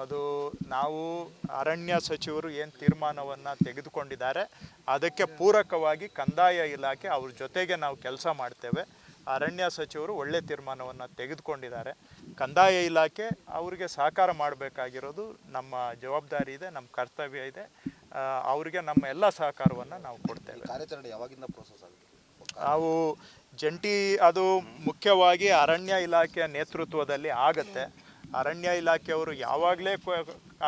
ಅದು ನಾವು ಅರಣ್ಯ ಸಚಿವರು ಏನು ತೀರ್ಮಾನವನ್ನು ತೆಗೆದುಕೊಂಡಿದ್ದಾರೆ ಅದಕ್ಕೆ ಪೂರಕವಾಗಿ ಕಂದಾಯ ಇಲಾಖೆ ಅವ್ರ ಜೊತೆಗೆ ನಾವು ಕೆಲಸ ಮಾಡ್ತೇವೆ. ಅರಣ್ಯ ಸಚಿವರು ಒಳ್ಳೆ ತೀರ್ಮಾನವನ್ನು ತೆಗೆದುಕೊಂಡಿದ್ದಾರೆ. ಕಂದಾಯ ಇಲಾಖೆ ಅವರಿಗೆ ಸಹಕಾರ ಮಾಡಬೇಕಾಗಿರೋದು ನಮ್ಮ ಜವಾಬ್ದಾರಿ ಇದೆ ನಮ್ಮ ಕರ್ತವ್ಯ ಇದೆ. ಅವರಿಗೆ ನಮ್ಮ ಎಲ್ಲ ಸಹಕಾರವನ್ನು ನಾವು ಕೊಡ್ತೇವೆ. ಕಾರ್ಯಾಚರಣೆ ಯಾವಾಗಿಂದ ಪ್ರೋಸೆಸ್ ಆಗುತ್ತೆ? ನಾವು ಜಂಟಿ ಅದು ಮುಖ್ಯವಾಗಿ ಅರಣ್ಯ ಇಲಾಖೆಯ ನೇತೃತ್ವದಲ್ಲಿ ಆಗತ್ತೆ. ಅರಣ್ಯ ಇಲಾಖೆಯವರು ಯಾವಾಗಲೇ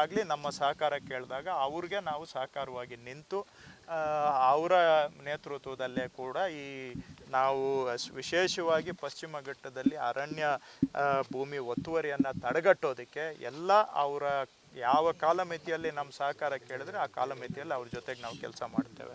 ಆಗಲಿ ನಮ್ಮ ಸಹಕಾರ ಕೇಳಿದಾಗ ಅವ್ರಿಗೆ ನಾವು ಸಹಕಾರವಾಗಿ ನಿಂತು ಅವರ ನೇತೃತ್ವದಲ್ಲೇ ಕೂಡ ಈ ನಾವು ವಿಶೇಷವಾಗಿ ಪಶ್ಚಿಮ ಘಟ್ಟದಲ್ಲಿ ಅರಣ್ಯ ಭೂಮಿ ಒತ್ತುವರಿಯನ್ನು ತಡೆಗಟ್ಟೋದಕ್ಕೆ ಎಲ್ಲ ಅವರ ಯಾವ ಕಾಲಮಿತಿಯಲ್ಲಿ ನಮ್ಮ ಸಹಕಾರ ಕೇಳಿದ್ರೆ ಆ ಕಾಲಮಿತಿಯಲ್ಲಿ ಅವ್ರ ಜೊತೆಗೆ ನಾವು ಕೆಲಸ ಮಾಡ್ತೇವೆ.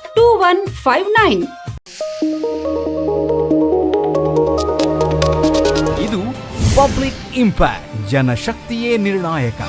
two one five nine ಇದು ಪಬ್ಲಿಕ್ ಇಂಪ್ಯಾಕ್ಟ್ ಜನಶಕ್ತಿಯೇ ನಿರ್ಣಾಯಕ.